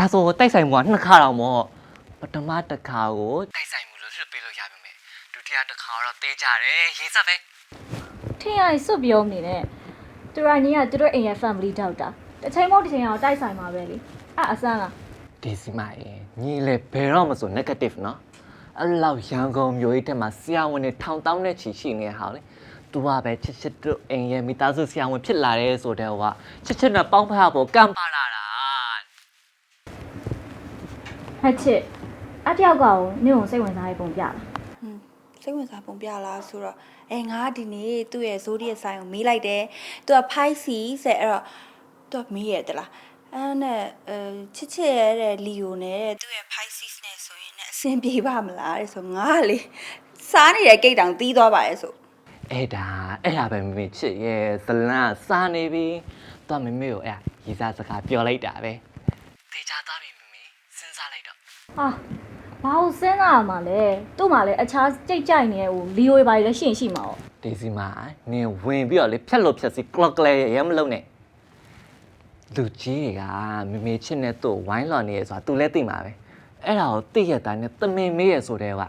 ဒါဆိုတိုက်ဆိုင်မှုကနှစ်ခါတော့မော့ပထမတစ်ခါကိုတိုက်ဆိုင်မှုလို့လွှတ်ပေးလို့ရပါမယ်ဒုတိယတစ်ခါတော့တဲကြတယ်ရေးဆက်ပဲထင်ရည်စွတ်ပြောနေနဲ့သူရနီးကသူတို့အိမ်ရဲ့ family doctor တစ်ချိန်မဟုတ်တစ်ချိန်အောင်တိုက်ဆိုင်မှာပဲလေအအဆန်းလားဒီစီမရေညီလေဘယ်တော့မှဆို negative နော်အဲ့လောက်ရန်ကုန်မြို့ကြီးတက်မှာဆရာဝန်တွေထောင်တောင်းနဲ့ချီရှိနေဟာလေသူကပဲချစ်ချစ်တို့အိမ်ရဲ့မိသားစုဆရာဝန်ဖြစ်လာတယ်ဆိုတဲ့ဟိုကချစ်ချစ်နဲ့ပေါင်းဖက်ဖို့ကံပါလာ တာဟဲ့ချစ်အတယောက်ကကိုနင့်ကိုစိတ်ဝင်စားရေးပုံပြလားဟွန်းစိတ်ဝင်စားပုံပြလားဆိုတော့အဲငါကဒီနေ့သူ့ရဲ့ဇိုဒီရဲ့ဆိုင်ကိုမေးလိုက်တယ်သူက 5C ဆက်အဲ့တော့သူကမေးရတယ်လားအဲ့နဲ့အဲချစ်ချစ်ရဲ့တဲ့လီယိုနဲ့တဲ့သူ့ရဲ့ 5C နဲ့ဆိုရင်လည်းအဆင်ပြေပါမလားတဲ့ဆိုငါကလေစားနေတဲ့ကိတ်တောင်တီးသွားပါရဲ့ဆိုအဲ့ဒါအဲ့ဒါပဲမမေချစ်ရဲ့ဇလန်းကစားနေပြီသူကမမေကိုအဲ့ဒါရေးစားစကားပြောလိုက်တာပဲတေချာသားပြီမမေစဉ်းစားလိုက်တော့ ဟာဘာလို့စဉ်းစားရမှာလဲသူ့မှာလည်းအခြားကြိတ်ကြိုက်နေတဲ့ဟိုလီယိုတွေပါလေရှင့်ရှိမှာ哦 ဒီစီမှာနင်ဝင်ပြီးတော့လေဖြတ်လို့ဖြတ်စီ clock လဲရမလုံးနဲ့လူကြီးတွေကမမေချစ်နဲ့သူ့ဝိုင်းလော်နေရဆိုတာ तू လည်းသိမှာပဲအဲ့ဒါကိုသိရတဲ့နဲ့တမင်မေးရဆိုတဲ့က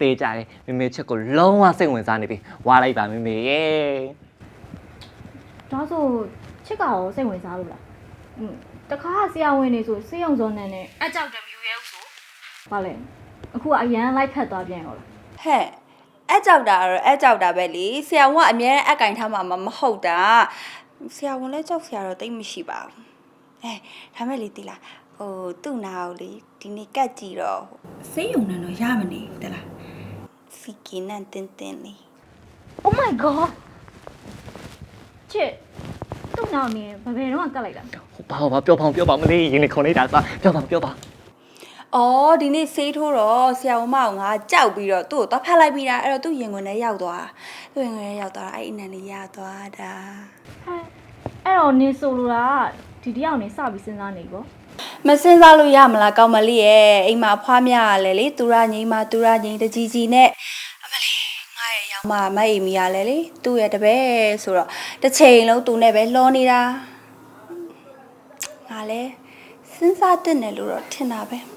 တေးကြတယ်မမေချစ်ကိုလုံးဝစိတ်ဝင်စားနေပြီဝါလိုက်ပါမမေရဲ့ ဒါဆိုချစ်ကရောစိတ်ဝင်စားလို့လားอืมတခါဆရာဝန်နေဆိုစေးရုံစောနဲ့နဲ့အကြောက်တယ်မယူရဲဘူးဆို ဘာလဲအခုကအရန်လိုက်ဖက်သွားပြန်ရောလားဟဲ့အဲ့ကြောက်တာကတော့အဲ့ကြောက်တာပဲလေဆရာဝန်ကအများနဲ့အကင်ထားမှာမမဟုတ်တာဆရာဝန်လည်းကြောက်ဆရာတော့တိတ်မရှိပါဘူးအဲဒါမဲ့လေတီလားဟိုသူ့နာကိုလေဒီနေ့ကတ်ကြည့်တော့ဆေးရုံနဲ့တော့ရမနေဘူးတလားစီကင်းနဲ့တင်းတင်းလေး Oh my god ချစ်သူ့နောက်နေဘယ်ဘယ်တော့ကကတ်လိုက်တာဘာဘာပြောဖောင်ပြောပါမလေးရင်နေခုံနေတာစားပြောပါပြောပါ အော်ဒီနေ့ဆေးထိုးတော့ဆရာဝန်မကငါကြောက်ပြီးတော့သူ့ကိုတော့ဖတ်လိုက်ပြီးတာအဲ့တော့သူ့ရင်ခွင်ထဲရောက်သွားသူ့ရင်ခွင်ထဲရောက်သွားတာအဲ့အနံလေးရသွားတာဟဲ့အဲ့တော့နေဆိုလိုတာကဒီတယောက်နေစပြီးစဉ်းစားနေကောမစင်စားလို့ရမလားကောင်းမလေးရဲ့အိမ်မှာဖွားများရလဲလေသူရငိမ့်မှာသူရငိမ့်တကြီးကြီးနဲ့အမလေးငါရဲ့ရောက်မှာမအိမ်မီရလဲလေသူ့ရဲ့တပည့်ဆိုတော့တစ်ချိန်လုံးသူနဲ့ပဲလှောနေတာငါလဲစဉ်းစားတဲ့နယ်လို့တော့ထင်တာပဲ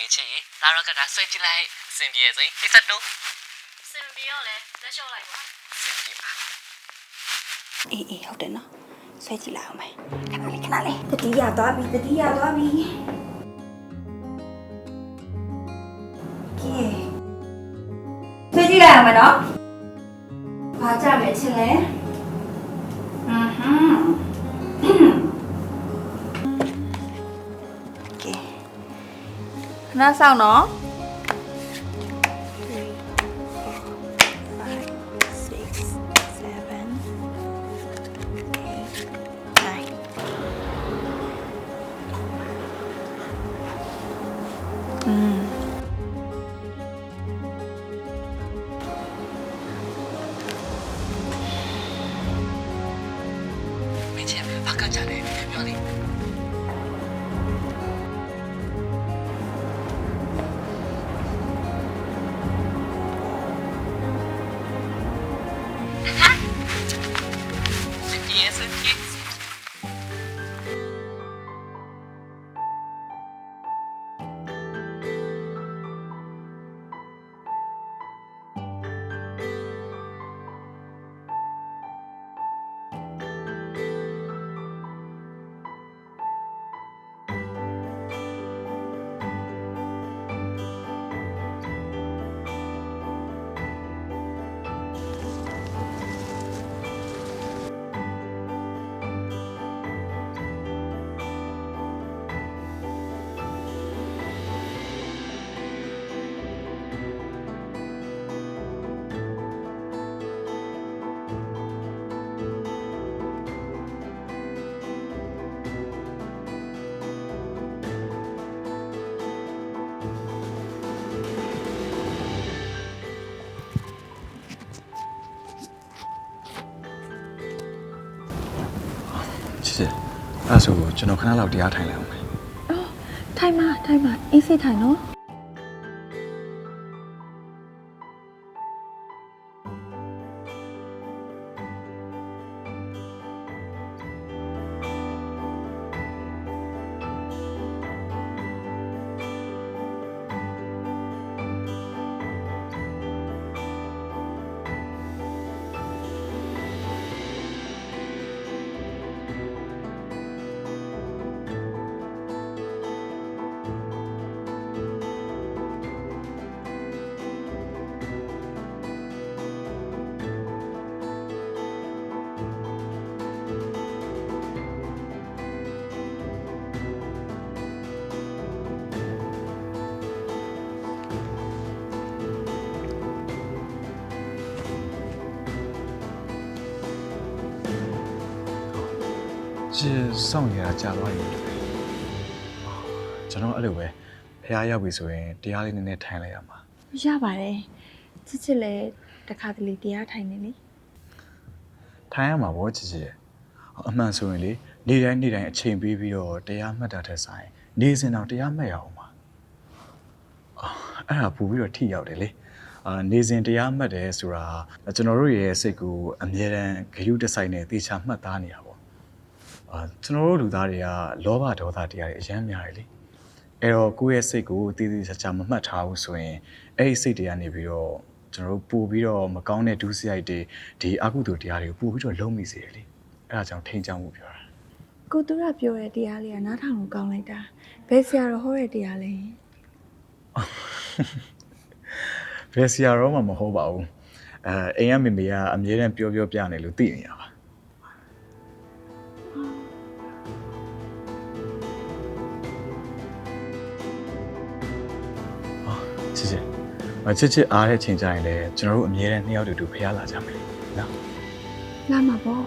မေချစ်ရေလာတော့ကတာဆွဲကြည့်လိုက်စင်ပြေစိဒီစက်တော့စင်ပြီးတော့လဲလက်လျှော့လိုက်ပါစင်ပြေပါအေးအေးဟုတ်တယ်နော်ဆွဲကြည့်လိုက်အောင်မယ်ခဏလေးခဏလေးတတိယသွားပြီတတိယသွားပြီကဲဆွဲကြည့်လိုက်အောင်မယ်နော်ဘာကြမယ်ချင်းလဲအဟမ်း ခဏဆောင်နော် အဲ့ဒါဆိုကျွန်တော်ခဏလောက်တရားထိုင်လိုက်အောင်မယ်ထိုင်ပါထိုင်ပါအေးစိတ်ထိုင်နော် ချစ်စောင့်ရတာကြာသွားပြီကျွန်တော်အဲ့လိုပဲဖះရောက်ပြီဆိုရင်တရားလေးနည်းနည်းထိုင်လိုက်ရမှာရပါတယ်ချစ်ချစ်လည်းတခါတလေတရားထိုင်နေလေထိုင်ရမှာဗောချစ်ချစ်ရဲ့အမှန်ဆိုရင်လေနေ့တိုင်းနေ့တိုင်းအချိန်ပေးပြီးတော့တရားမှတ်တာတဲ့ဆိုင်နေစဉ်တော့တရားမှတ်ရအောင်ပါအာအဲ့ဒါပူပြီးတော့ထိရောက်တယ်လေအာနေစဉ်တရားမှတ်တယ်ဆိုတာကျွန်တော်တို့ရဲ့စိတ်ကိုအမြဲတမ်းဂရုတစိုက်နဲ့တေချာမှတ်သားနေတာပေါ့ အာကျွန်တော်တို့လူသားတွေကလောဘဒေါသတရားတွေအများများတယ်လေအဲ့တော့ကိုယ့်ရဲ့စိတ်ကိုတည်တည်ချာချာမမှတ်ထားဘူးဆိုရင်အဲ့ဒီစိတ်တွေကနေပြီးတော့ကျွန်တော်တို့ပို့ပြီးတော့မကောင်းတဲ့ဒုစရိုက်တွေဒီအကုသိုလ်တရားတွေကိုပို့ပြီးတော့လုံးမိစေတယ်လေအဲ့ဒါကြောင့်ထိန်ချောင်းမှုပြောတာကိုသူရပြောတဲ့တရားလေးကနားထောင်လို့ကောင်းလိုက်တာဘယ်ဆရာတော်ဟောတဲ့တရားလဲဘယ်ဆရာတော်မှမဟုတ်ပါဘူးအဲအိမ်ကမေမေကအမြဲတမ်းပြောပြောပြနေလို့သိနေရပါ ချစ်ချစ်အားတဲ့ချိန်ကြရင်လည်းကျွန်တော်တို့အမြဲတမ်းနှစ်ယောက်တူတူဖျားလာကြမယ်လေနော်လာမှာပေါ့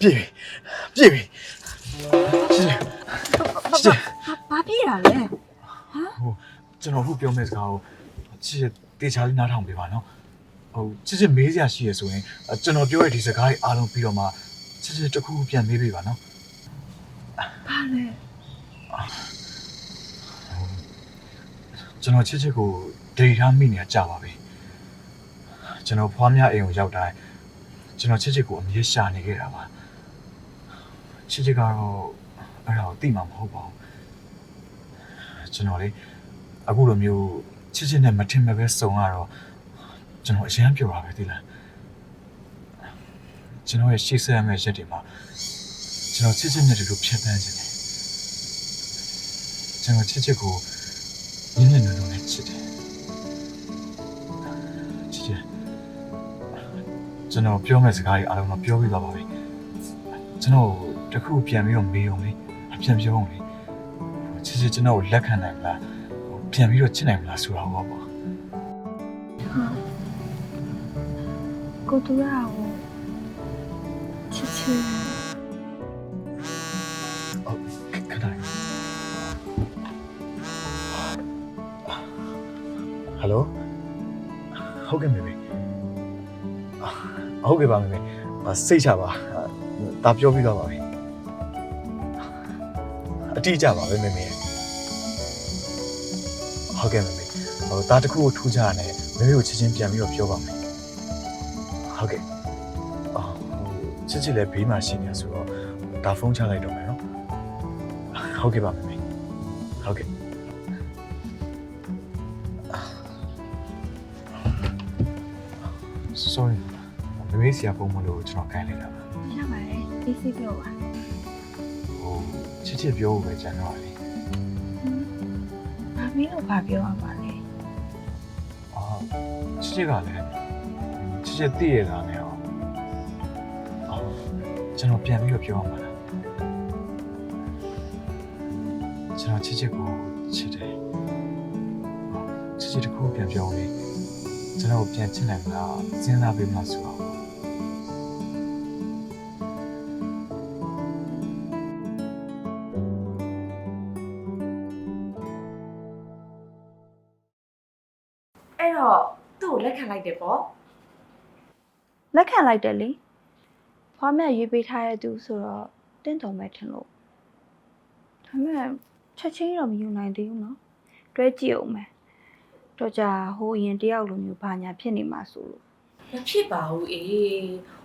ပြည့်ပြီပြည့်ပြီချစ်ချစ်ချစ်ဘာဘာပြရလဲဟိုကျွန်တော်ခုပြောမယ့်စကားကိုချစ်ချစ်တေချာလေးနားထောင်ပေးပါနော်ဟိုချစ်ချစ်မေးစရာရှိရဆိုရင်အဲကျွန်တော်ပြောရတဲ့ဒီစကားတွေအားလုံးပြီးတော့မှချစ်ချစ်တစ်ခုခုပြန်မေးပေးပါနော်ဘာလဲကျွန်တော်ချစ်ချစ်ကိုဒိတ်ထားမိနေတာကြာပါပြီကျွန်တော်ဖွားများအိမ်ကိုရောက်တိုင်းကျွန်တော်ချစ်ချစ်ကိုအမြဲရှာနေခဲ့တာပါ ချစ်ချစ်ကတော့အဲ့ဒါကိုသိမှာမဟုတ်ပါဘူးကျွန်တော်လေအခုလိုမျိုးချစ်ချစ်နဲ့မထင်မဲ့ပဲစုံရတော့ကျွန်တော်အရန်ပြောတာပဲသိလားကျွန်တော်ရဲ့ရှေ့ဆက်ရမယ့်ရက်တွေမှာကျွန်တော်ချစ်ချစ်နဲ့ဒီလိုဖြတ်သန်းခြင်းတယ်ကျွန်တော်ချစ်ချစ်ကိုနင်းနေနေလုံးနဲ့ချစ်တယ်ချစ်တယ်ကျွန်တော်ပြောမယ့်စကားတွေအားလုံးတော့ပြောပြီးသွားပါပြီကျွန်တော် တခုပြန်ပြီးတော့မေးအောင်လေအပြန်ပြောအောင်လေချစ်ချစ်ကျွန်တော်ကိုလက်ခံနိုင်မလားပြန်ပြီးတော့ချစ်နိုင်မလားဆိုတာဟောပါကိုသူရကိုချစ်ချစ်ဟုတ်ခဏလေးဟယ်လိုဟုတ်ကဲ့မေမေဟုတ်ကဲ့ပါမေမေစိတ်ချပါဒါပြောပြီးသွားပါပြီ အတိအကျပါပဲမေမေဟုတ်ကဲ့မေမေဟိုဒါတခုကိုထူးခြားတယ်မေမေကိုချက်ချင်းပြန်ပြီးတော့ပြောပါမယ်ဟုတ်ကဲ့အော်ဟိုချစ်ချစ်လည်းဘေးမှာရှိနေဆိုတော့ဒါဖုန်းချလိုက်တော့မယ်နော်ဟုတ်ကဲ့ပါမေမေဟုတ်ကဲ့ sorry မေမေဆရာပုံမလို့ကျွန်တော်ခိုင်းလိုက်တာပါရပါတယ်အေးစိပြောပါဟို ချစ်ချစ်ပြောဖို့ပဲကြံတော့လေဘာမင်းလို့ဘာပြောရမှာလဲအော်ချစ်ချစ်ကလည်းချစ်ချစ်သိရတာနဲ့အောင်အော်ကျွန်တော်ပြန်ပြီးတော့ပြောရမှာလားကျွန်တော်ချစ်ချစ်ကိုချစ်တယ်ချစ်ချစ်တစ်ခုပြန်ပြောလေကျွန်တော်ပြန်ချစ်နိုင်မလားစဉ်းစားပေးမလားဆိုတော့ အဲ့တော့သူ့ကိုလက်ခံလိုက်တယ်ပေါ့လက်ခံလိုက်တယ်လေဖွားမြတ်ရွေးပေးထားတဲ့သူဆိုတော့တင့်တော်မဲ့ထင်လို့ဒါပေမဲ့ချက်ချင်းတော့မယူနိုင်သေးဘူးနော်တွဲကြည့်အောင်မယ်တော့ကြာဟိုအရင်တယောက်လိုမျိုးဘာညာဖြစ်နေမှာဆိုလို့မဖြစ်ပါဘူးအေး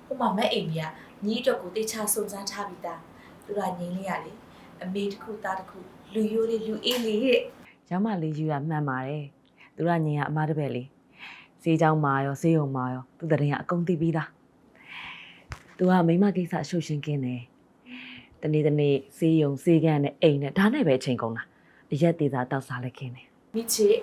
ဟိုမှာမက်အိမ်ကြီးကညီအတွက်ကိုတေချာစုံစမ်းထားပြီးသားသူကငင်းလေးရလေအမေတစ်ခုသားတစ်ခုလူယိုးလေးလူအေးလေးတဲ့။ကျောင်းမလေးယူတာမှန်ပါတယ်။ သူကညင်ကအမားတစ်ပည့်လေး။ဈေးเจ้าမာရောဈေးုံမာရောသူတရင်ကအကုန်သိပြီးသား။ तू ကမိမကိစ္စအရှုပ်ရှင်းကင်းတယ်။တနေ့တနေ့ဈေးုံဈေးကန်းနဲ့အိမ်နဲ့ဒါနဲ့ပဲအချိန်ကုန်တာ။အရက်သေးတာတောက်စားလိုက်ခင်းတယ် မိချစ်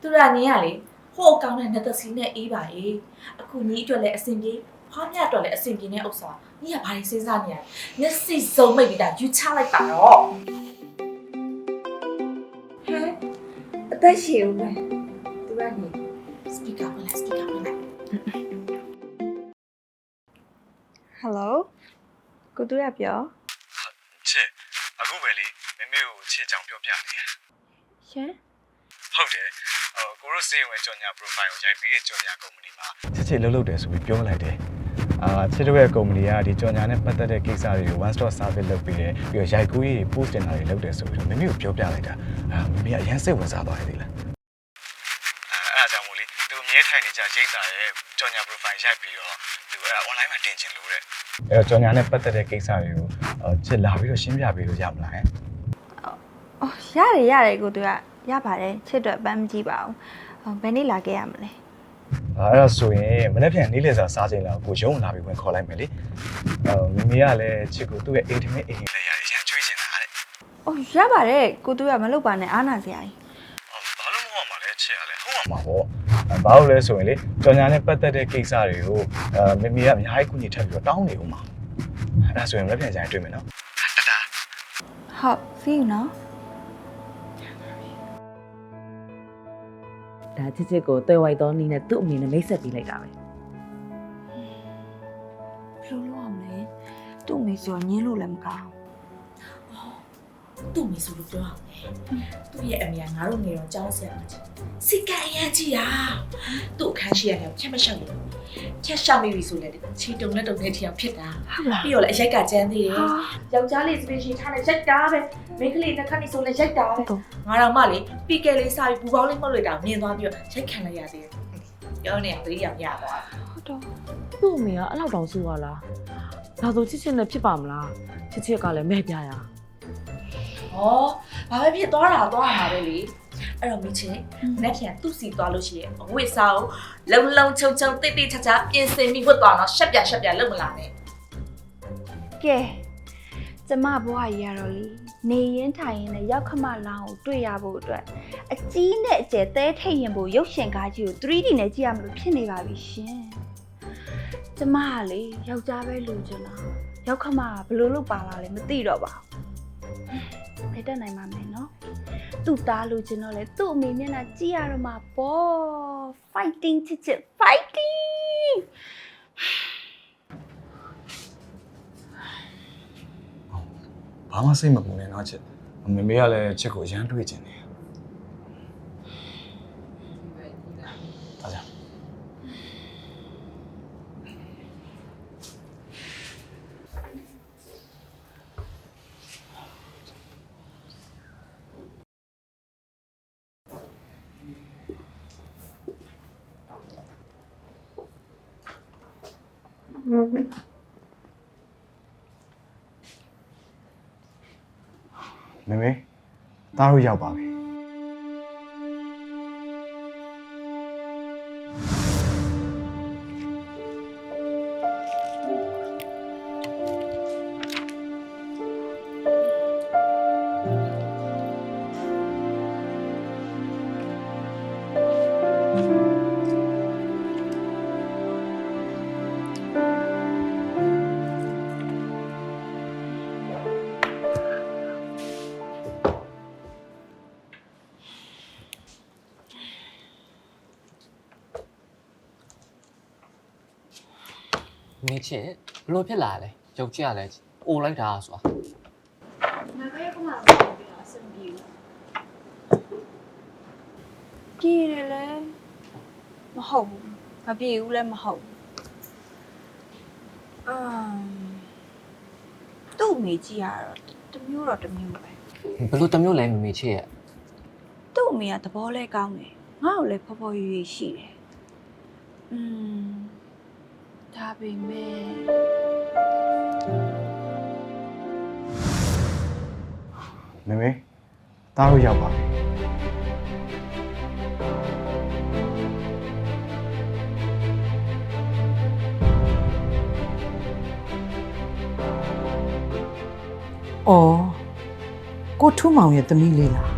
သူကညီရလေဟိုအကောင်နဲ့နှစ်သက်စီနဲ့အေးပါအေးအခုညီအတွက်လည်းအဆင်ပြေဖွားမြတ်အတွက်လည်းအဆင်ပြေတဲ့ဥစ္စာညီကဘာတွေစဉ်းစားနေရလဲမျက်စိစုံမိတ်ပြီးတာယူချလိုက်ပါတော့ဟဲအသက်ရှည်ဦးမယ် သူကညီစပီကာဝင်လာစပီကာဝင်လာဟယ်လိုကိုတူရပြောချစ်အခုပဲလေမမေကိုချစ်ကြောင်ပြောပြနေရရှင်ဟုတ်တယ်ဟိုကိုရိုစေးဝင်ကြော်ညာ profile ကိုရိုက်ပေးတဲ့ကြော်ညာကုမ္ပဏီမှာချစ်ချစ်လှုပ်လှုပ်တယ်ဆိုပြီးပြောလိုက်တယ်အာချစ်တို့ရဲ့ကုမ္ပဏီကဒီကြော်ညာနဲ့ပတ်သက်တဲ့ကိစ္စတွေကို one stop service လုပ်ပေးတယ်ပြီးတော့ရိုက်ကူးရေး post တင်တာတွေလုပ်တယ်ဆိုပြီးတော့မမေကိုပြောပြလိုက်တာအာမမေကအရင်စိတ်ဝင်စားသွားတယ်လေလားအဲအဲ့ဒါကြောင့်မို့လေသူအ မြဲထိုင်နေကြရိတ်တာရဲ့ကြော်ညာ profile ရိုက်ပြီးတော့သူအဲ့ online မှာတင်ချင်လို့တဲ့အဲ့တော့ကြော်ညာနဲ့ပတ်သက်တဲ့ကိစ္စတွေကိုချစ်လာပြီးတော့ရှင်းပြပေးလို့ရမလားအော်ရတယ်ရတယ်ကိုတူရရပါတယ်ချစ်တော့အပန်းမကြည့်ပါဘူးဟိုဘယ်နေ့လာခဲ့ရမလဲ။အဲ့ဒါဆိုရင်မနေ့ပြန်နေ့လည်စာစားချိန်လောက်ကိုရုံးလာပြီးဝင်ခေါ်လိုက်မယ်လေ။အော်မမေကလည်းချစ်ကိုသူ့ရဲ့အိမ်ထမင်းအိမ်လေးရရန်ကျွေးချင်တာတဲ့အော်ရပါတယ်ကိုတူရမလုပ်ပါနဲ့အားနာစရာကြီး။အော်ဘာလို့မဟုတ်မှာလဲချစ်ရလဲဟုတ်မှာပေါ့။အဲ ဘာလို့လဲဆိုရင်လေကြော်ညာနဲ့ပတ်သက်တဲ့ကိစ္စတွေကိုအဲမမေကအများကြီးကူညီထပ်ပြီးတော့တောင်းနေဦးမှာ။အဲ့ဒါဆိုရင်မနေ့ပြန်ကြရင်တွေ့မယ်နော်။တတာဟုတ် see you နော်။ဒါချစ်ချစ်ကိုတွေ့ဝိုက်တော့နီးနဲ့သူ့အမေနဲ့မိတ်ဆက်ပေးလိုက်တာပဲဘယ်လိုလုပ်အောင်လဲသူ့အမေဆိုတော့ညင်းလို့လည်းမကောင်း သူ့မိဆိုလို့ပြောအောင်လေသူ့ရဲ့အမေကငါတို့ငယ်တော့ကြောင်းဆရာမကြီးစိတ်ကအရန်ကြီးတာသူ့အခန်းရှိရတယ်ချက်မရှောက်ဘူးချက်ရှောက်မိပြီဆိုလေချီတုံနဲ့တုံနဲ့ထီအောင်ဖြစ်တာဟုတ်လားပြီးတော့လည်းအရိုက်ကကျန်းသေးတယ်ဟာယောက်ျားလေးစပင်ရှင်ထားနဲ့ရိုက်တာပဲမိန်းကလေးနှစ်ခါနေဆိုလည်းရိုက်တာပဲဟုတ်ငါတော့မှလေပီကယ်လေးစားပြီးပူပေါင်းလေးမှုတ်လိုက်တာမြင်သွားပြီးတော့ရိုက်ခံလိုက်ရသေးတယ်ပြောနေရတတိယမရသွားဟုတ်တော့။သူ့အမေကအဲ့လောက်တောင်ဆိုးရလား။ဒါဆိုချစ်ချစ်နဲ့ဖြစ်ပါမလား။ချစ်ချစ်ကလည်းမဲ့ပြရ။ ဟောဘာပဲဖြစ်သွားတာသွားရမှာပဲလေအဲ့တော့မိချင်းမနေ့ပြန်သူ့စီသွားလို့ရှိရင်အဝတ်စားကိုလုံလုံချုံချုံတိတ်တိတ်ချာချာပြင်ဆင်ပြီးဝတ်သွားတော့ရှက်ပြရှက်ပြလုံမလာနဲ့ကဲကျမဘွားကြီးရတော့လေနေရင်ထိုင်ရင်လည်းရောက်ခမလောင်းကိုတွေ့ရဖို့အတွက်အကြီးနဲ့အကျယ်သဲထိတ်ရင်ဖို့ရုပ်ရှင်ကားကြီးကို 3D နဲ့ကြည့်ရမလို့ဖြစ်နေပါပြီရှင်ကျမကလေယောက်ျားပဲလိုချင်တာရောက်ခမကဘယ်လိုလုပ်ပါလာလဲမသိတော့ပါဘူး ဘယ်တက်နိုင်မှာမလဲနော်သူ့သားလိုချင်တော့လေသူ့အမေမျက်နှာကြည့်ရတော့မှာပေါ့ fighting ချစ်ချစ် fighting ဘာမှစိတ်မပူနဲ့နော်ချစ်။မမေကလည်းချစ်ကိုရမ်းတွေ့ချင်တ မေမေသားတို့ရောက်ပါပြီ င်းချစ်ဘလို့ဖြစ်လာလဲရုပ်ကြည့်ရလဲအိုလိုက်တာဆိုတာကြည့်ရလေဟုတ်ဘူးမပြေဘူးလည်းမဟုတ်ဘူးအမ်သူ့အမေကြီးကတော့တစ်မျိုးတော့တစ်မျိုးပဲဘယ်လိုတစ်မျိုးလဲမမေချစ်ရဲ့သူ့အမေကသဘောလဲကောင်းတယ်ငါ့ကိုလည်းဖော်ဖော်ရွရွရှိတယ်อืม ဒါပေမဲ့မေမေတားလို့ရောက်ပါပြီ။အော်ကိုထူးမောင်ရဲ့သမီးလေးလား။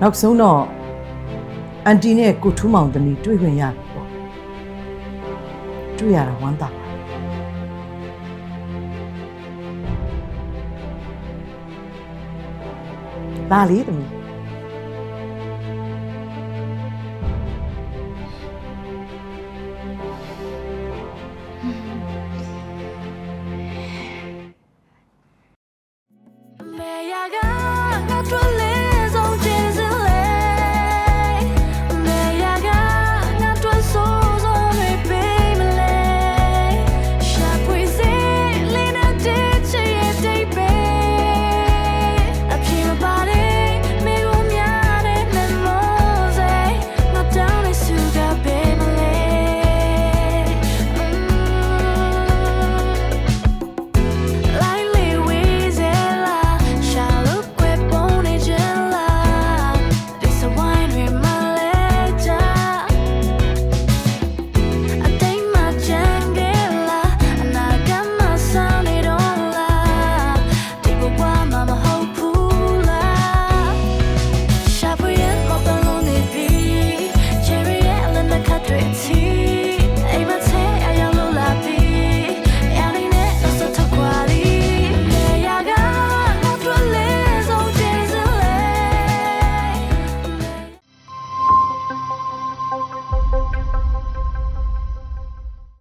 နောက်ဆုံးတော့အန်တီနဲ့ကိုထူးမောင်သမီးတွေ့ခွင့်ရပြီပေါ့။ တွေ့ရတာဝမ်းသာပါတယ်။လာလေသမီး